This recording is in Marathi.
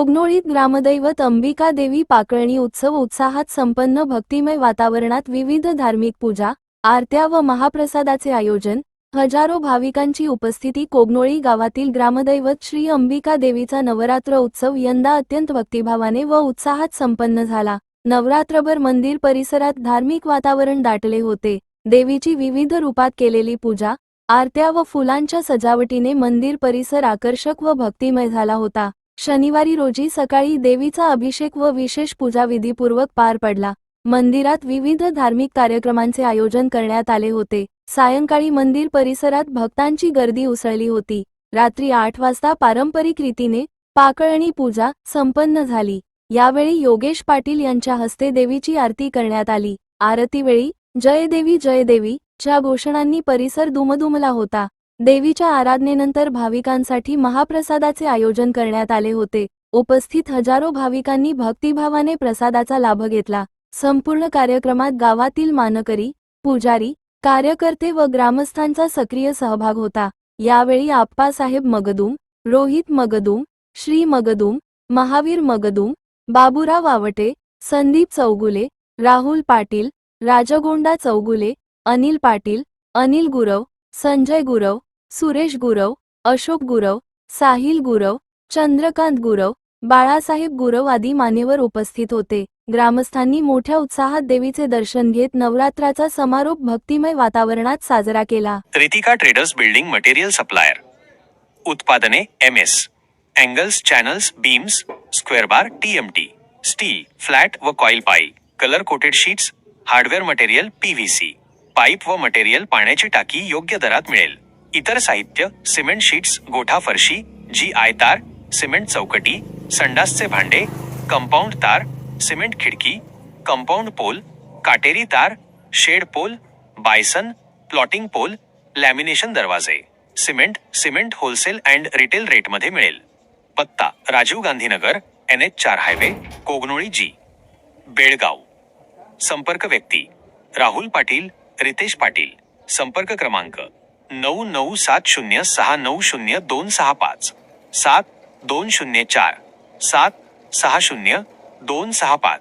कोगनोळीत ग्रामदैवत अंबिका देवी पाकळणी उत्सव उत्साहात संपन्न भक्तिमय वातावरणात विविध धार्मिक पूजा आरत्या व महाप्रसादाचे आयोजन हजारो भाविकांची उपस्थिती कोगनोळी गावातील ग्रामदैवत श्री अंबिका देवीचा नवरात्र उत्सव यंदा अत्यंत भक्तिभावाने व उत्साहात संपन्न झाला. नवरात्रभर मंदिर परिसरात धार्मिक वातावरण दाटले होते. देवीची विविध रूपात केलेली पूजा आरत्या व फुलांच्या सजावटीने मंदिर परिसर आकर्षक व भक्तिमय झाला होता. शनिवारी रोजी सकाळी देवीचा अभिषेक व विशेष पूजा विधीपूर्वक पार पडला. मंदिरात विविध धार्मिक कार्यक्रमांचे आयोजन करण्यात आले होते. सायंकाळी मंदिर परिसरात भक्तांची गर्दी उसळली होती. रात्री आठ वाजता पारंपरिक रीतीने पाकळणी पूजा संपन्न झाली. यावेळी योगेश पाटील यांच्या हस्ते देवीची आरती करण्यात आली. आरतीवेळी जय देवी जय देवी च्या घोषणांनी परिसर दुमदुमला होता. देवीच्या आराधनेनंतर भाविकांसाठी महाप्रसादाचे आयोजन करण्यात आले होते. उपस्थित हजारो भाविकांनी भक्तिभावाने प्रसादाचा लाभ घेतला. संपूर्ण कार्यक्रमात गावातील मानकरी पुजारी कार्यकर्ते व ग्रामस्थांचा सक्रिय सहभाग होता. यावेळी आप्पासाहेब मगदूम रोहित मगदूम श्री मगदूम महावीर मगदूम बाबुराव आवटे संदीप चौगुले राहुल पाटील राजगोंडा चौगुले अनिल पाटील अनिल गुरव संजय गुरव सुरेश गुरव अशोक गुरव साहिल गुरव चंद्रकांत गुरव बाळासाहेब गुरव आदी मान्यवर उपस्थित होते. ग्रामस्थांनी मोठ्या उत्साहात देवीचे दर्शन घेत नवरात्राचा समारोप भक्तिमय वातावरणात साजरा केला. Ritika traders building material supplier. उत्पादने M S angles channels beams square bar TMT steel flat व कॉईल पाई colour coated sheets hardware material PVC pipe व मटेरियल पाण्याची टाकी योग्य दरात मिळेल. इतर साहित्य सिमेंट शीट्स गोठा फरशी जी आय तार सिमेंट चौकटी संडासचे भांडे कंपाऊंड तार सिमेंट खिडकी कंपाऊंड पोल काटेरी तार shed pole bison plotting pole lamination दरवाजे. Cement cement wholesale and retail रेटमध्ये मिळेल. पत्ता राजीव गांधीनगर एन एच चार हायवे कोगनोळी जी. बेळगाव. संपर्क व्यक्ती राहुल पाटील रितेश पाटील. संपर्क क्रमांक नऊ नऊ सात शून्य सहा नऊ शून्य दोन सहा पाच. सात दोन शून्य चार. सात सहा शून्य दोन सहा पाच.